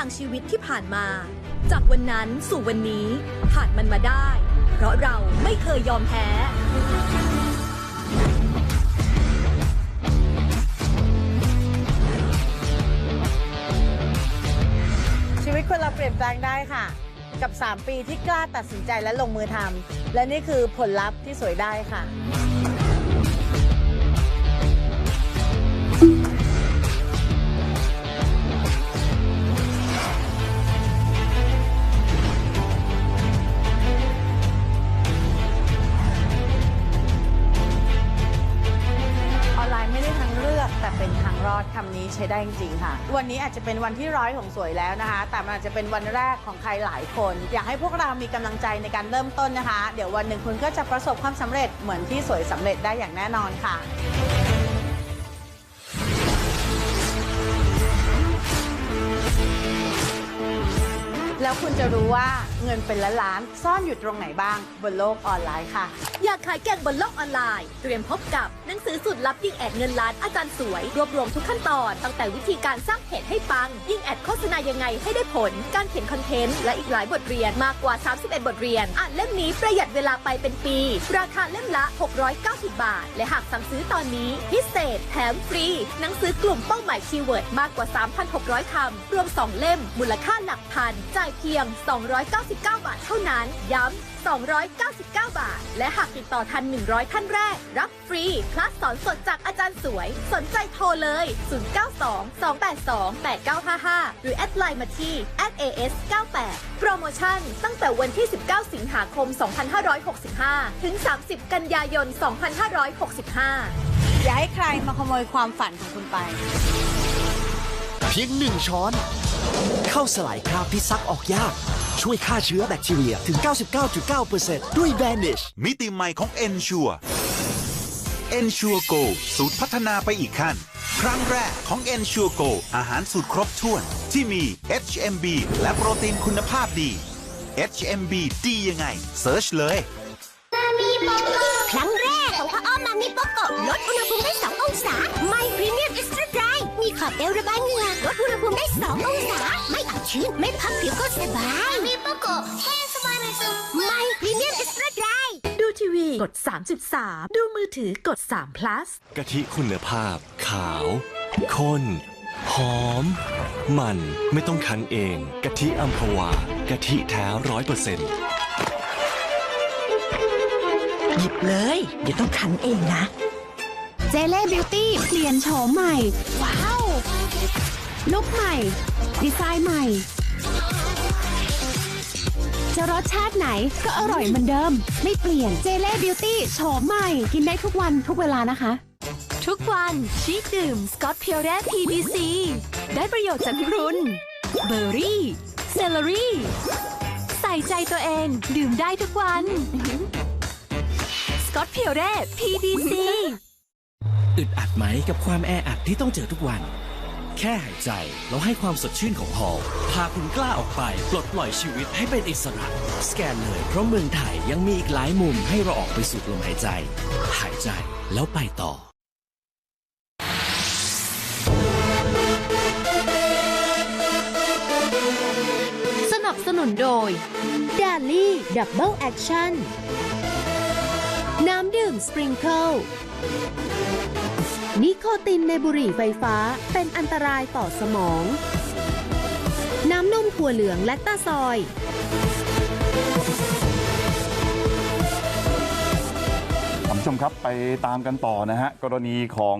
างชีวิตที่ผ่านมา จากวันนั้นสู่วันนี้ผ่านมันมาได้ เพราะเราไม่เคยยอมแพ้ชีวิตคนเราเปลี่ยนแปลงได้ค่ะ กับ 3 ปีที่กล้าตัดสินใจและลงมือทำและนี่คือผลลัพธ์ที่สวยได้ค่ะ รอดคำนี้ใช้ได้จริงๆค่ะ วันนี้อาจจะเป็นวันที่ร้อยของสวยแล้วนะคะ แต่มันอาจจะเป็นวันแรกของใครหลายคน อยากให้พวกเรามีกำลังใจในการเริ่มต้นนะคะ เดี๋ยววันหนึ่งคุณก็จะประสบความสำเร็จเหมือนที่สวยสำเร็จได้อย่างแน่นอนค่ะ แล้วคุณจะรู้ว่าเงินเป็นล้านล้านซ่อนอยู่ตรงไหนบ้างบนโลกออนไลน์ค่ะ อยากขายเก่งบนโลกออนไลน์ เตรียมพบกับหนังสือสูตรลับยิ่งแอดเงินล้านอาจารย์สวย รวบรวมทุกขั้นตอน ตั้งแต่วิธีการสร้างเพจให้ปัง ยิ่งแอดโฆษณายังไงให้ได้ผล การเขียนคอนเทนต์และอีกหลายบทเรียนมากกว่า 31 บทเรียนอ่านเล่มนี้ประหยัดเวลาไปเป็นปี ราคาเล่มละ 690 บาท และหากสั่งซื้อตอนนี้พิเศษ แถมฟรี หนังสือกลุ่มเป้าหมายคีย์เวิร์ดมากกว่า 3,600คำรวม 2 เล่ม มูลค่าหลักพันจ่ายเพียง 299 บาทเท่านั้น ย้ำ 299 บาท และหากติดต่อทัน 100 ท่านแรก รับฟรีคลาสสอนสดจากอาจารย์สวย สนใจโทรเลย 092 282 8955 หรือแอดไลน์มาที่ @as98 โปรโมชั่น ตั้งแต่วันที่ 19 สิงหาคม 2565 ถึง 30 กันยายน 2565 อย่าให้ใครมาขโมยความฝันของคุณไป เพียงหนึ่งช้อน เข้าสลายคราบที่ซักออกยาก ช่วยฆ่าเชื้อแบคทีเรียถึง 99.9%ด้วย Vanish มิติใหม่ของ Ensure Ensure Go สูตรพัฒนาไปอีกขั้น ครั้งแรกของ Ensure Go อาหารสูตรครบถ้วน ที่มี HMB และโปรตีนคุณภาพดี HMB ดียังไงเซิร์ชเลยครั้งแรกของพ่ออ้อมมามิโปโกะลดอุณหภูมิได้ 2 องศาไม่พรี เมียมเอ็กซ์ตร้าไดรมีขอบเอวระบายเหงื่อลดอุณหภูมิได้ 2 องศา ไม่อับชื้น ไม่พับผิวก็สบายมิโปโกะแค่สบายในซึมไม่พรีเมียมเอ็กซ์ตร้าไดรดูทีวีกด 33 ดูมือถือกด3 plus กะทิคุณภาพ ขาวข้นหอม มันไม่ต้องคั้นเอง กะทิอัมพวากะทิแท้ร้อยเปอร์เซ็นต์หยิบเลย เดี๋ยวต้องคันเองนะ เจเล่บิวตี้เปลี่ยนโฉมใหม่ ว้าว ลุคใหม่ ดีไซน์ใหม่ จะรสชาติไหนก็อร่อยเหมือนเดิม ไม่เปลี่ยนเจเล่บิวตี้โฉมใหม่ กินได้ทุกวันทุกเวลานะคะ ทุกวันชีสดื่มสกอตเพียวแร่ PBC ได้ประโยชน์จากพรุนเบอร์รี่ เซลลารี่ ใส่ใจตัวเอง ดื่มได้ทุกวัน สกอตเพียวแร่ PBC อึดอัดไหมกับความแออัดที่ต้องเจอทุกวัน แค่หายใจแล้วให้ความสดชื่นของฮอลพาคุณกล้าออกไป ปลดปล่อยชีวิตให้เป็นอิสระ สแกนเลยเพราะเมืองไทยยังมีอีกหลายมุมให้เราออกไปสูดลมหายใจ หายใจแล้วไปต่อสนับสนุนโดย d a ลี่ดับเบิลแอคชั่นน้ำดื่มสปริงเกิล นิโคตินในบุหรี่ไฟฟ้าเป็นอันตรายต่อสมอง น้ำนมถั่วเหลืองและตาซอย ท่านผู้ชมครับไปตามกันต่อนะฮะ กรณีของ